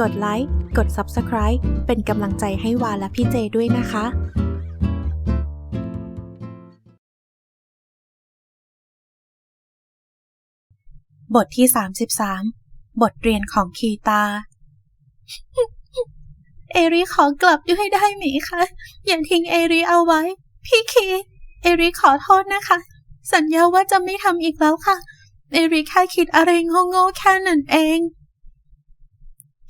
กดไลค์ กด Subscribe เป็นกำลังใจให้วาและพี่เจด้วยนะคะบทที่ 33 บทเรียนของคีตา เอริขอกลับด้วยได้ไหมคะ อย่าทิ้งเอริเอาไว้ พี่คี เอริขอโทษนะคะ สัญญาว่าจะไม่ทำอีกแล้วค่ะ เอริแค่คิดอะไรโง่ๆแค่นั้นเอง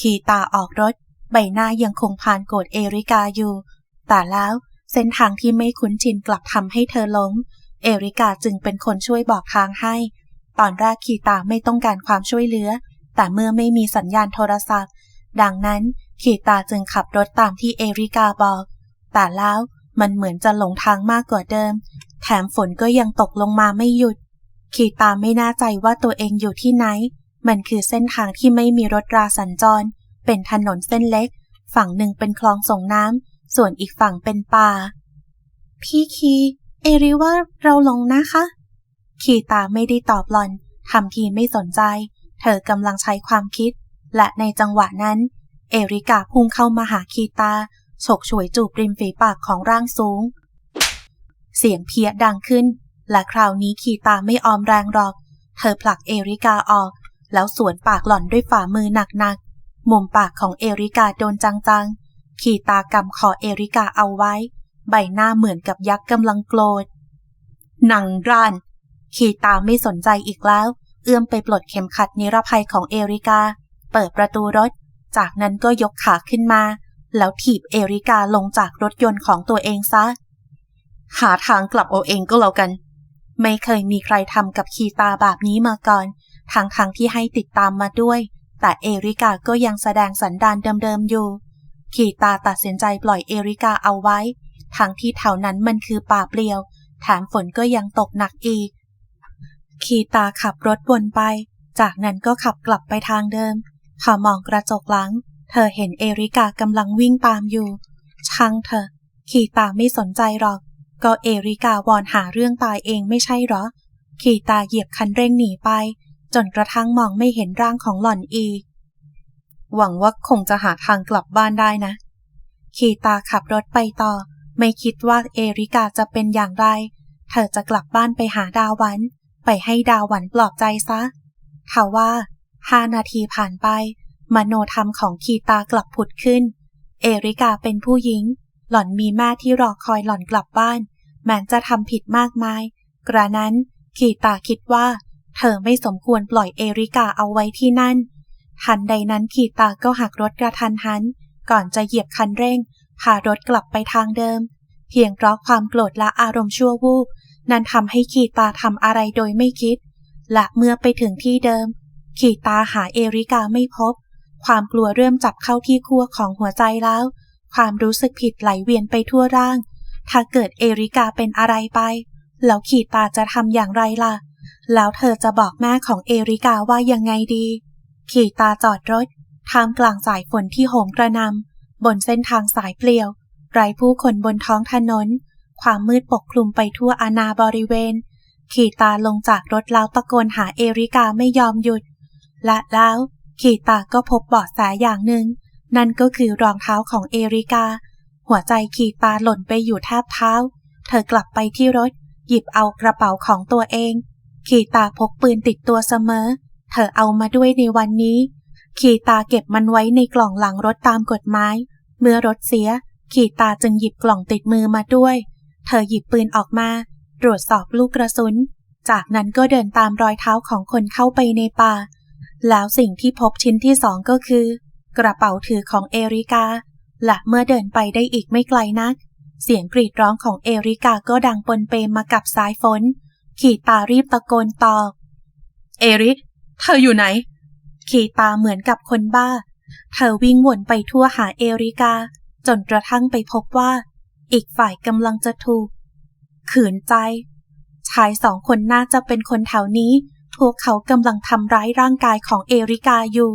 คีตาออกรถ ใบหน้ายังคงผ่านโกรธเอริกาอยู่ แต่แล้วเส้นทางที่ไม่คุ้นชินกลับทำให้เธอล้มเอริกาจึงเป็นคนช่วยบอกทางให้ ตอนแรกคีตาไม่ต้องการความช่วยเหลือ แต่เมื่อไม่มีสัญญาณโทรศัพท์ ดังนั้นคีตาจึงขับรถตามที่เอริกาบอก แต่แล้วมันเหมือนจะหลงทางมากกว่าเดิม แถมฝนก็ยังตกลงมาไม่หยุด คีตาไม่แน่ใจว่าตัวเองอยู่ที่ไหน มันคือเส้นทางที่ไม่มีรถราสัญจร เป็นถนนเส้นเล็ก ฝั่งหนึ่งเป็นคลองส่งน้ำ ส่วนอีกฝั่งเป็นป่า พี่คี เอริว่าเราลงนะคะ คีตาไม่ได้ตอบหลอน ทำทีไม่สนใจ เธอกำลังใช้ความคิด และในจังหวะนั้น เอริกาพุ่งเข้ามาหาคีตา ฉกฉวยจูบริมฝีปากของร่างสูง เสียงเพี้ยดังขึ้น และคราวนี้คีตาไม่ออมแรงหรอก เธอผลักเอริกาออก แล้วสวนปากหล่อนด้วยฝ่ามือหนักๆ มุมปากของเอริกาโดนจังๆคีตากำคอเอริกาเอาไว้ ใบหน้าเหมือนกับยักษ์กำลังโกรธหนังร้านคีตาไม่สนใจอีกแล้ว เอื้อมไปปลดเข็มขัดนิรภัยของเอริกา เปิดประตูรถ จากนั้นก็ยกขาขึ้นมา แล้วถีบเอริกาลงจากรถยนต์ของตัวเองซะ หาทางกลับเอาเองก็แล้วกัน ไม่เคยมีใครทำกับคีตาแบบนี้มาก่อน ทางทางๆที่ให้ติดตามมาด้วย แต่เอริกาก็ยังแสดงสันดานเดิมๆอยู่ คีตาตัดสินใจปล่อยเอริกาเอาไว้ ทั้งที่แถวนั้นมันคือป่าเปลี่ยว แถมฝนก็ยังตกหนักอีก คีตาขับรถวนไป จากนั้นก็ขับกลับไปทางเดิม พอมองกระจกหลัง เธอเห็นเอริกากำลังวิ่งตามอยู่ ช่างเถอะคีตาไม่สนใจหรอก ก็เอริกาวอนหาเรื่องตายเองไม่ใช่หรอ คีตาเหยียบคันเร่งหนีไป จนกระทั่งมองไม่เห็นร่างของหล่อนอีก หวังว่าคงจะหาทางกลับบ้านได้นะ คีตาขับรถไปต่อ ไม่คิดว่าเอริกาจะเป็นอย่างไร เธอจะกลับบ้านไปหาดาวัน ไปให้ดาวันปลอบใจซะทว่าห้านาทีผ่านไป มโนธรรมของคีตากลับผุดขึ้น เอริกาเป็นผู้หญิง หล่อนมีแม่ที่รอคอยหล่อนกลับบ้านแม้จะทำผิดมากมาย กระนั้นคีตาคิดว่า เธอไม่สมควรปล่อยเอริกาเอาไว้ที่นั่น ทันใดนั้นคีตาก็หักรถกระทันหัน ก่อนจะเหยียบคันเร่ง พารถกลับไปทางเดิม เพียงเพราะความโกรธและอารมณ์ชั่ววูบนั้นทำให้ขีตาทำอะไรโดยไม่คิด และเมื่อไปถึงที่เดิม ขีตาหาเอริกาไม่พบ ความกลัวเริ่มจับเข้าที่ขั้วของหัวใจแล้ว ความรู้สึกผิดไหลเวียนไปทั่วร่าง ถ้าเกิดเอริกาเป็นอะไรไป แล้วขีตาจะทำอย่างไรล่ะ แล้วเธอจะบอกแม่ของเอริกาว่ายังไงดี ขีตาจอดรถท่ามกลางสายฝนที่โหมกระนำบนเส้นทางสายเปลี่ยว ไร้ผู้คนบนท้องถนน ความมืดปกคลุมไปทั่วอาณาบริเวณ ขีตาลงจากรถแล้วตะโกนหาเอริกาไม่ยอมหยุด และแล้วขีตาก็พบเบาะแสอย่างหนึ่ง นั่นก็คือรองเท้าของเอริกา หัวใจขีตาหล่นไปอยู่แทบเท้า เธอกลับไปที่รถ หยิบเอากระเป๋าของตัวเอง ขีตาพกปืนติดตัวเสมอ เธอเอามาด้วยในวันนี้ขีตาเก็บมันไว้ในกล่องหลังรถตามกฎหมาย เมื่อรถเสียขีตาจึงหยิบกล่องติดมือมาด้วย เธอหยิบปืนออกมา ตรวจสอบลูกกระสุน จากนั้นก็เดินตามรอยเท้าของคนเข้าไปในป่า แล้วสิ่งที่พบชิ้นที่สองก็คือ กระเป๋าถือของเอริกา และเมื่อเดินไปได้อีกไม่ไกลนัก เสียงกรีดร้องของเอริกาก็ดังปนเปมากับสายฝน ขีตารีบตะโกนตอบ เอริก เธออยู่ไหน ขีตาเหมือนกับคนบ้า เธอวิ่งวนไปทั่วหาเอริกา จนกระทั่งไปพบว่า อีกฝ่ายกำลังจะถูก ขืนใจ ชายสองคนน่าจะเป็นคนแถวนี้ พวกเขากำลังทำร้ายร่างกายของเอริกาอยู่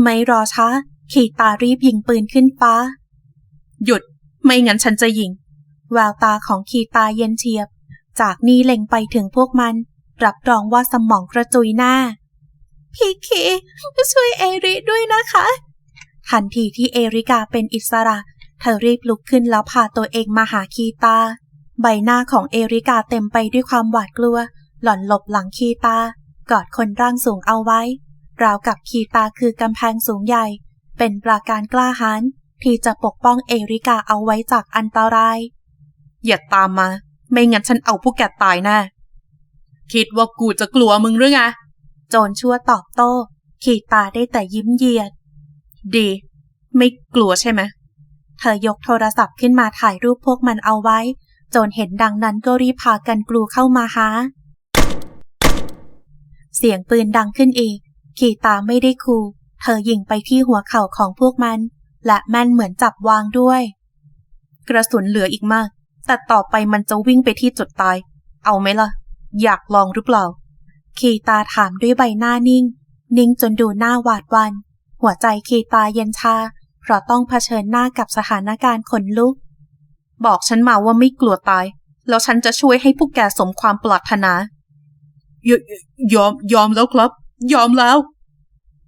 ไม่รอช้า ขีตารีบยิงปืนขึ้นฟ้า หยุด ไม่งั้นฉันจะยิง แววตาของขีตาเย็นเฉียบ จากนี้เล็งไปถึงพวกมัน รับรองว่าสมองกระจุยหน้า พีคีช่วยเอริด้วยนะคะ ทันทีที่เอริกาเป็นอิสระ เธอรีบลุกขึ้นแล้วพาตัวเองมาหาคีตา ใบหน้าของเอริกาเต็มไปด้วยความหวาดกลัว หล่อนหลบหลังคีตากอดคนร่างสูงเอาไว้ ราวกับคีตาคือกำแพงสูงใหญ่ เป็นปราการกล้าหาญที่จะปกป้องเอริกาเอาไว้จากอันตราย อย่าตามมา ไม่งั้นฉันเอาพวกแกตายแน่คิดว่ากูจะกลัวมึงหรือไงโจรชั่วตอบโต้ ขีตาได้แต่ยิ้มเยียด ดี ไม่กลัวใช่ไหมเธอยกโทรศัพท์ขึ้นมาถ่ายรูปพวกมันเอาไว้ โจรเห็นดังนั้นก็รีบพากันกลูเข้ามาหาเสียงปืนดังขึ้นอีก ขีตาไม่ได้คูเธอยิงไปที่หัวเข่าของพวกมัน และแม่นเหมือนจับวางด้วย กระสุนเหลืออีกมาก แต่ต่อไปมันจะวิ่งไปที่จุดตาย เอาไหมล่ะ อยากลองหรือเปล่าขีตาถามด้วยใบหน้านิ่ง นิ่งจนดูหน้าหวาดหวัน หัวใจขีตาเย็นชา เพราะต้องเผชิญหน้ากับสถานการณ์ขนลุก บอกฉันมาว่าไม่กลัวตาย แล้วฉันจะช่วยให้พวกแกสมความปรารถนายยอมยอมแล้วครับ ยอมแล้ว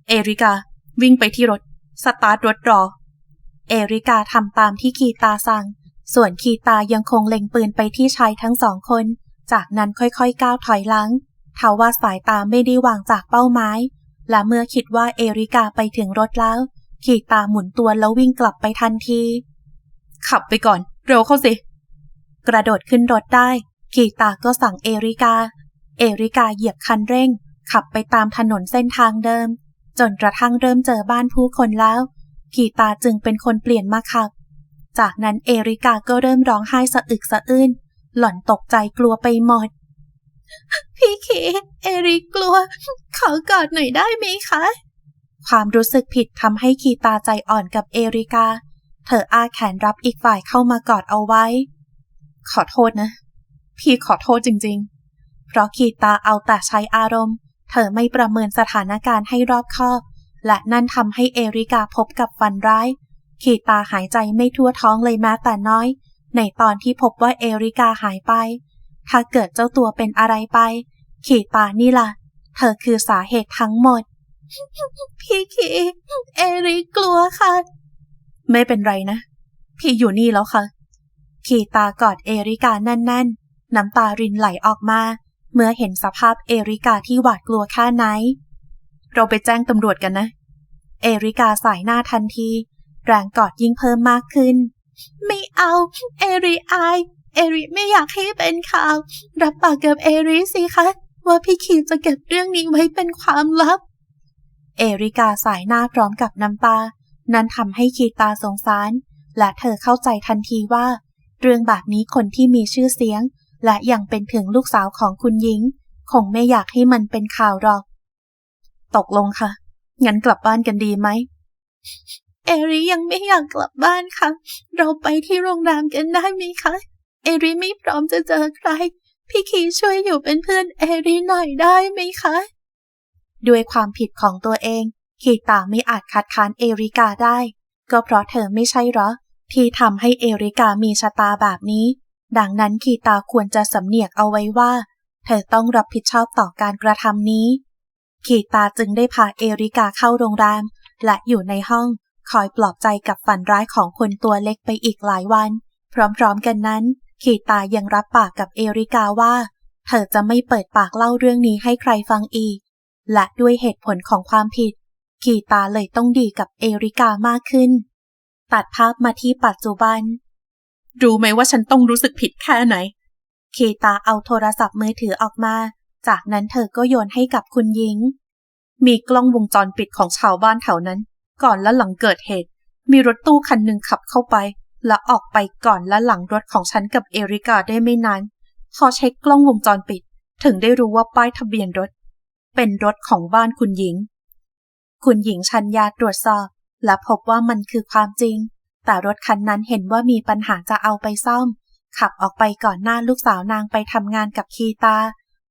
เอริกา วิ่งไปที่รถ สตาร์ทรถรอ เอริกาทำตามที่ขีตาสั่ง ส่วนขีตายังคงเล็งปืนไปที่ชายทั้งสองคน จากนั้นค่อยๆก้าวถอยหลังทว่าสายตาไม่ได้วางจากเป้าหมาย และเมื่อคิดว่าเอริกาไปถึงรถแล้วขีตาหมุนตัวแล้ววิ่งกลับไปทันที ขับไปก่อน เร็วเข้าสิ กระโดดขึ้นรถได้ขีตาก็สั่งเอริกา เอริกาเหยียบคันเร่ง ขับไปตามถนนเส้นทางเดิม จนกระทั่งเริ่มเจอบ้านผู้คนแล้วขีตาจึงเป็นคนเปลี่ยนมาขับ จากนั้นเอริกาก็เริ่มร้องไห้สะอึกสะอื้น หล่อนตกใจกลัวไปหมด พี่เคเอริกลัว ขอกอดหน่อยได้ไหมคะ ความรู้สึกผิดทำให้ขีตาใจอ่อนกับเอริกา เธออาแขนรับอีกฝ่ายเข้ามากอดเอาไว้ ขอโทษนะ พี่ขอโทษจริงๆ เพราะขีตาเอาแต่ใช้อารมณ์ เธอไม่ประเมินสถานการณ์ให้รอบคอบ และนั่นทำให้เอริกาพบกับฟันร้าย ขีตาหายใจไม่ทั่วท้องเลยแม้แต่น้อย ในตอนที่พบว่าเอริกาหายไป ถ้าเกิดเจ้าตัวเป็นอะไรไป ขีตานี่ล่ะ เธอคือสาเหตุทั้งหมด พี่คีเอริกลัวค่ะ ไม่เป็นไรนะ พี่อยู่นี่แล้วค่ะ ขีตากอดเอริกาแน่นๆ น้ำตารินไหลออกมา เมื่อเห็นสภาพเอริกาที่หวาดกลัวแค่ไหน เราไปแจ้งตำรวจกันนะ เอริกาสายหน้าทันที แรงกอดยิ่งเพิ่มมากขึ้น ไม่เอา เอริอาย เอริไม่อยากให้เป็นข่าว รับปากกับเอริสิคะ ว่าพี่คีจะเก็บเรื่องนี้ไว้เป็นความลับ เอริกาสายหน้าพร้อมกับน้ำตา นั้นทำให้คีตาสงสาร และเธอเข้าใจทันทีว่า เรื่องแบบนี้คนที่มีชื่อเสียง และยังเป็นถึงลูกสาวของคุณหญิง คงไม่อยากให้มันเป็นข่าวหรอก ตกลงค่ะ งั้นกลับบ้านกันดีไหม เอริยังไม่อยากกลับบ้านค่ะ เราไปที่โรงแรมกันได้ไหมคะ เอริไม่พร้อมจะเจอใคร พี่คีช่วยอยู่เป็นเพื่อนเอริหน่อยได้ไหมคะ ด้วยความผิดของตัวเอง คีตาไม่อาจคัดค้านเอริกาได้ ก็เพราะเธอไม่ใช่หรอ ที่ทำให้เอริกามีชะตาแบบนี้ ดังนั้นคีตาควรจะสำเนียกเอาไว้ว่า เธอต้องรับผิดชอบต่อการกระทำนี้ คีตาจึงได้พาเอริกาเข้าโรงแรมและอยู่ในห้อง คอยปลอบใจกับฝันร้ายของคนตัวเล็กไปอีกหลายวัน พร้อมๆกันนั้น ขีตายังรับปากกับเอริกาว่า เธอจะไม่เปิดปากเล่าเรื่องนี้ให้ใครฟังอีก และด้วยเหตุผลของความผิด ขีตาเลยต้องดีกับเอริกามากขึ้น ตัดภาพมาที่ปัจจุบัน รู้ไหมว่าฉันต้องรู้สึกผิดแค่ไหน ขีตาเอาโทรศัพท์มือถือออกมา จากนั้นเธอก็โยนให้กับคุณหญิง มีกล้องวงจรปิดของชาวบ้านแถวนั้น ก่อนและหลังเกิดเหตุ มีรถตู้คันหนึ่งขับเข้าไป และออกไปก่อนและหลังรถของฉันกับเอริกาได้ไม่นานพอเช็คกล้องวงจรปิด ถึงได้รู้ว่าป้ายทะเบียนรถ เป็นรถของบ้านคุณหญิง คุณหญิงชัญญาตรวจสอบ และพบว่ามันคือความจริง แต่รถคันนั้นเห็นว่ามีปัญหาจะเอาไปซ่อม ขับออกไปก่อนหน้าลูกสาวนางไปทำงานกับคีตา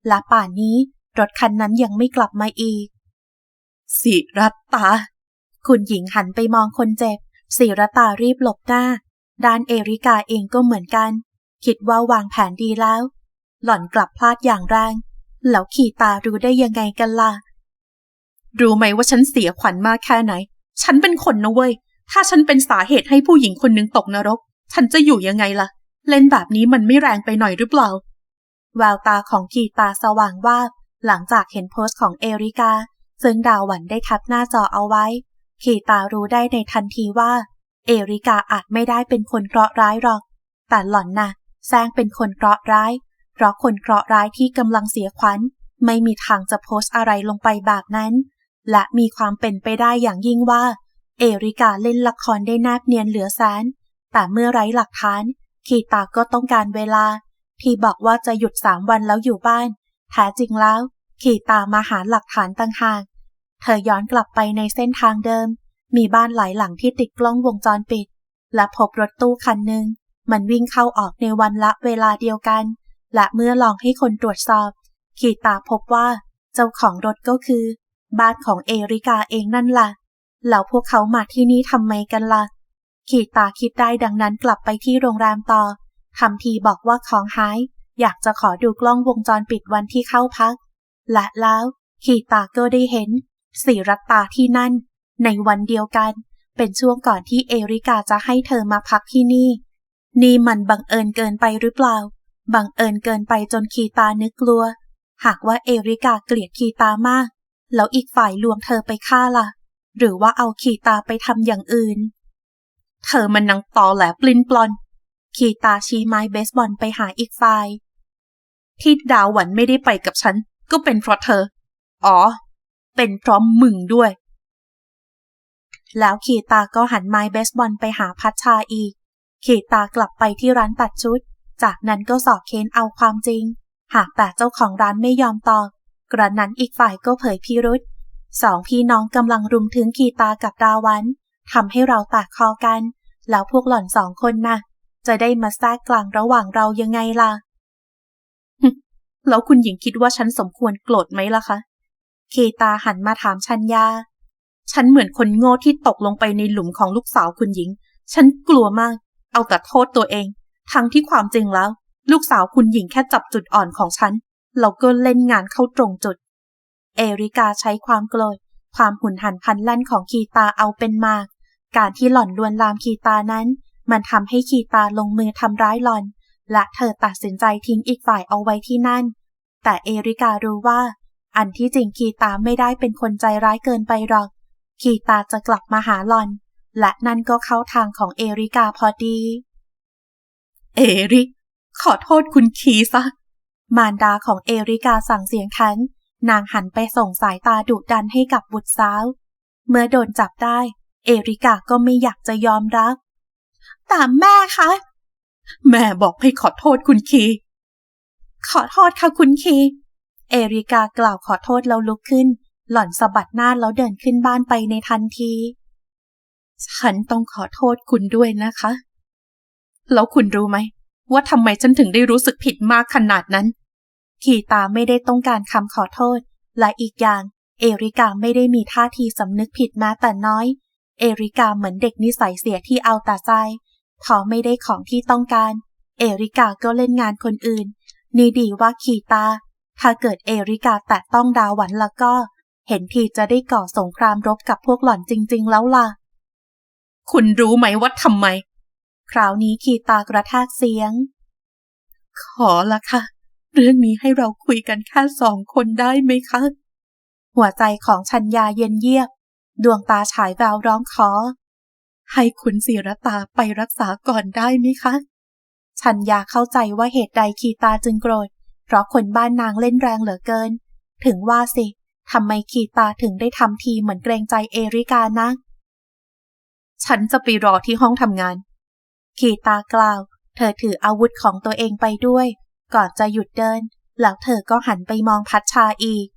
และป่านนี้รถคันนั้นยังไม่กลับมาอีกสิรัตตา คุณหญิงหันไปมองคนเจ็บศิรตารีบหลบหน้า ด้านเอริกาเองก็เหมือนกัน คิดว่าวางแผนดีแล้ว หล่อนกลับพลาดอย่างแรง แล้วขี่ตารู้ได้ยังไงกันล่ะ รู้ไหมว่าฉันเสียขวัญมากแค่ไหน ฉันเป็นคนนะเว้ย ถ้าฉันเป็นสาเหตุให้ผู้หญิงคนหนึ่งตกนรก ฉันจะอยู่ยังไงล่ะ เล่นแบบนี้มันไม่แรงไปหน่อยหรือเปล่า แววตาของกีตาสว่างวาบหลังจากเห็นโพสต์ของเอริกา ซึ่งดาวหวันได้ทับหน้าจอเอาไว้ ขีตารู้ได้ในทันทีว่า เอริกาอาจไม่ได้เป็นคนเคราะห์ร้ายหรอก แต่หล่อนน่ะแซงเป็นคนเคราะห์ร้าย เพราะคนเคราะห์ร้ายที่กำลังเสียขวัญ ไม่มีทางจะโพสต์อะไรลงไปแบบนั้น และมีความเป็นไปได้อย่างยิ่งว่า เอริกาเล่นละครได้แนบเนียนเหลือแสน แต่เมื่อไร้หลักฐานขีตาก็ต้องการเวลา ที่บอกว่าจะหยุดสามวันแล้วอยู่บ้านแท้จริงแล้วขีตามาหาหลักฐานต่างหาก เธอย้อนกลับไปในเส้นทางเดิม มีบ้านหลายหลังที่ติดกล้องวงจรปิด และพบรถตู้คันหนึ่ง มันวิ่งเข้าออกในวันละเวลาเดียวกัน และเมื่อลองให้คนตรวจสอบ ขีตาพบว่า เจ้าของรถก็คือ บ้านของเอริกาเองนั่นล่ะ แล้วพวกเขามาที่นี่ทำไมกันล่ะ ขีตาคิดได้ดังนั้นกลับไปที่โรงแรมต่อทำทีบอกว่าของหาย อยากจะขอดูกล้องวงจรปิดวันที่เข้าพัก และแล้วขีตาก็ได้เห็น สีรัตตาที่นั่น ในวันเดียวกัน เป็นช่วงก่อนที่เอริกาจะให้เธอมาพักที่นี่ นี่มันบังเอิญเกินไปหรือเปล่า บังเอิญเกินไปจนขีตานึกกลัว หากว่าเอริกาเกลียดขีตามาก แล้วอีกฝ่ายลวงเธอไปฆ่าล่ะ หรือว่าเอาขีตาไปทำอย่างอื่น เธอมันนังตอแหลปลินปลอนขีตาชี้ไม้เบสบอลไปหาอีกฝ่ายที่ดาวหวันไม่ได้ไปกับฉัน ก็เป็นเพราะเธอ อ๋อ เป็นเพราะมึงด้วย แล้วขีตาก็หันไม้เบสบอลไปหาพัชชาอีก ขีตากลับไปที่ร้านตัดชุด จากนั้นก็สอบเค้นเอาความจริง หากแต่เจ้าของร้านไม่ยอมตอบกระนั้นอีกฝ่ายก็เผยพิรุษสองพี่น้องกำลังรุมถึงขีตากับดาวันทำให้เราตากคอกัน แล้วพวกหล่อนสองคนนะ่ะ จะได้มาแทรกกลางระหว่างเรายังไงล่ะแล้วคุณหญิงคิดว่าฉันสมควรโกรธไหมล่ะคะ เคตาหันมาถามชัญญา ฉันเหมือนคนโง่ที่ตกลงไปในหลุมของลูกสาวคุณหญิง ฉันกลัวมาก เอาแต่โทษตัวเอง ทั้งที่ความจริงแล้ว ลูกสาวคุณหญิงแค่จับจุดอ่อนของฉัน เราก็เล่นงานเข้าตรงจุด เอริกาใช้ความโกรธ ความหุนหันพลันแล่นของคีตาเอาเป็นมาก การที่หล่อนลวนลามคีตานั้น มันทำให้คีตาลงมือทำร้ายหล่อน และเธอตัดสินใจทิ้งอีกฝ่ายเอาไว้ที่นั่น แต่เอริการู้ว่า อันที่จริงคีตาไม่ได้เป็นคนใจร้ายเกินไปหรอก คีตาจะกลับมาหาหลอน และนั่นก็เข้าทางของเอริกาพอดี เอริกขอโทษคุณคีซะ มารดาของเอริกาสั่งเสียงแข็งนางหันไปส่งสายตาดุดันให้กับบุตรสาว เมื่อโดนจับได้ เอริกาก็ไม่อยากจะยอมรับ แต่แม่คะ แม่บอกให้ขอโทษคุณคี ขอโทษค่ะคุณคี เอริกากล่าวขอโทษแล้วลุกขึ้น หล่อนสะบัดหน้าแล้วเดินขึ้นบ้านไปในทันที ฉันต้องขอโทษคุณด้วยนะคะ แล้วคุณรู้ไหม ว่าทำไมฉันถึงได้รู้สึกผิดมากขนาดนั้นขีตาไม่ได้ต้องการคำขอโทษ และอีกอย่าง เอริกาไม่ได้มีท่าทีสำนึกผิดแม้แต่น้อย เอริกาเหมือนเด็กนิสัยเสียที่เอาแต่ใจพอไม่ได้ของที่ต้องการ เอริกาก็เล่นงานคนอื่น นี่ดีว่าขีตา ถ้าเกิดเอริกาแตะต้องดาวหวันแล้วก็ เห็นทีจะได้ก่อสงครามรบกับพวกหล่อนจริง ๆ แล้วล่ะ คุณรู้ไหมว่าทำไม คราวนี้ขีตากระแทกเสียง ขอละค่ะ เรื่องนี้ให้เราคุยกันแค่สองคนได้ไหมคะ หัวใจของชัญญาเย็นเยียบ ดวงตาฉายแววร้องขอ ให้คุณศิรตาไปรักษาก่อนได้ไหมคะชัญญาเข้าใจว่าเหตุใดขีตาจึงโกรธ เพราะคนบ้านนางเล่นแรงเหลือเกิน ถึงว่าสิทำไมขีตาถึงได้ทำทีเหมือนเกรงใจเอริกานะฉันจะไปรอที่ห้องทำงานขีตากล่าว เธอถืออาวุธของตัวเองไปด้วย ก่อนจะหยุดเดิน แล้วเธอก็หันไปมองพัชชาอีก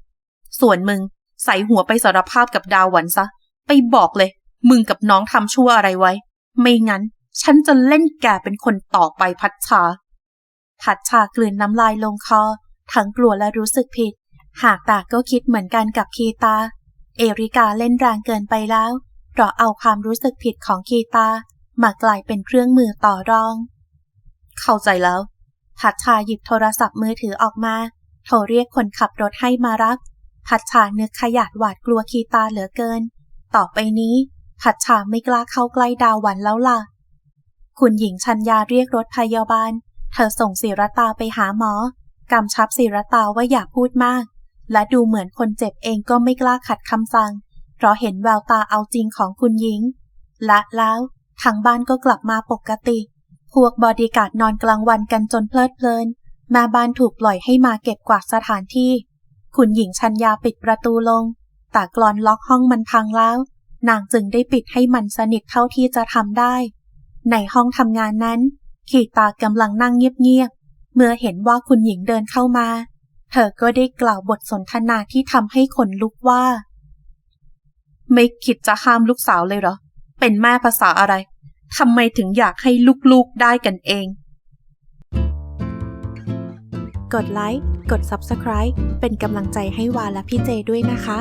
ส่วนมึง ใส่หัวไปสารภาพกับดาวหวันซะ ไปบอกเลย มึงกับน้องทำชั่วอะไรไว้ ไม่งั้น ฉันจะเล่นแกเป็นคนต่อไปพัชชา พัชชากลืนน้ำลายลงคอ ทั้งกลัวและรู้สึกผิด หากตาก็คิดเหมือนกันกับคีตา เอริกาเล่นแรงเกินไปแล้ว เพราะเอาความรู้สึกผิดของคีตามากลายเป็นเครื่องมือต่อรอง เข้าใจแล้ว พัชชาหยิบโทรศัพท์มือถือออกมา โทรเรียกคนขับรถให้มารับ พัชชานึกขยาดหวาดกลัวคีตาเหลือเกิน ต่อไปนี้พัชชาไม่กล้าเข้าใกล้ดาวหวันแล้วล่ะ คุณหญิงชัญญาเรียกรถพยาบาล เธอส่งศิรตาไปหาหมอกำชับศิรตาว่าอย่าพูดมาก และดูเหมือนคนเจ็บเองก็ไม่กล้าขัดคำสั่ง เพราะเห็นแววตาเอาจริงของคุณหญิง และแล้วทางบ้านก็กลับมาปกติ พวกบอดี้การ์ดนอนกลางวันกันจนเพลิดเพลิน แม่บ้านถูกปล่อยให้มาเก็บกวาดสถานที่ คุณหญิงชัญญาปิดประตูลง แต่กรอนล็อกห้องมันพังแล้ว นางจึงได้ปิดให้มันสนิทเท่าที่จะทำได้ ในห้องทำงานนั้น ขีตากำลังนั่งเงียบๆ เมื่อเห็นว่าคุณหญิงเดินเข้ามา เธอก็ได้กล่าวบทสนทนาที่ทำให้ขนลุกว่า ไม่คิดจะห้ามลูกสาวเลยเหรอ เป็นแม่ภาษาอะไร ทำไมถึงอยากให้ลูกๆได้กันเอง กดไลค์ กด Subscribe เป็นกำลังใจให้วาและพี่เจด้วยนะคะ